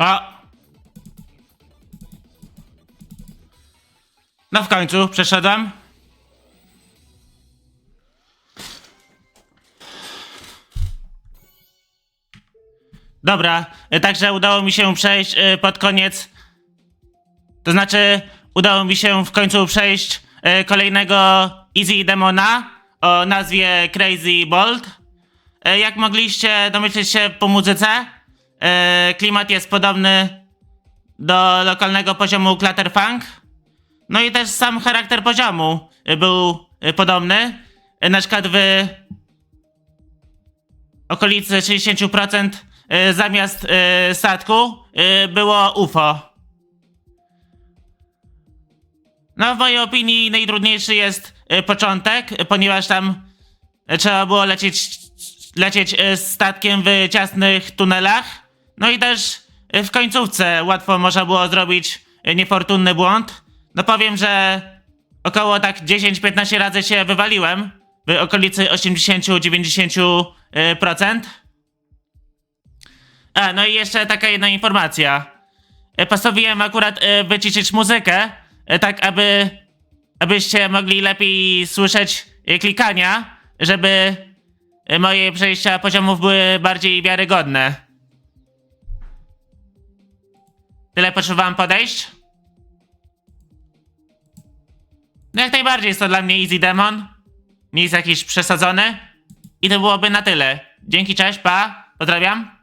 O! No w końcu przeszedłem. Dobra, y, także udało mi się przejść y, pod koniec. To znaczy, udało mi się w końcu przejść y, kolejnego Easy Demona o nazwie Crazy Bolt. Jak mogliście domyśleć się po muzyce, y, klimat jest podobny do lokalnego poziomu Clatterfunk. No i też sam charakter poziomu był y, podobny. Y, Na przykład w okolicy 60% y, zamiast statku było UFO. No, w mojej opinii najtrudniejszy jest początek, ponieważ tam trzeba było lecieć, lecieć statkiem w ciasnych tunelach. No i też y, w końcówce łatwo można było zrobić y, niefortunny błąd. No powiem, że około tak 10-15 razy się wywaliłem w okolicy 80-90%. y, procent. A, no i jeszcze taka jedna informacja. E, Postanowiłem akurat e, wyciszyć muzykę, e, tak aby abyście mogli lepiej słyszeć e, klikania, żeby e, moje przejścia poziomów były bardziej wiarygodne. Tyle potrzebowałem podejść? No jak najbardziej jest to dla mnie easy demon. Nie jest jakiś przesadzony. I to byłoby na tyle. Dzięki, cześć, pa, pozdrawiam.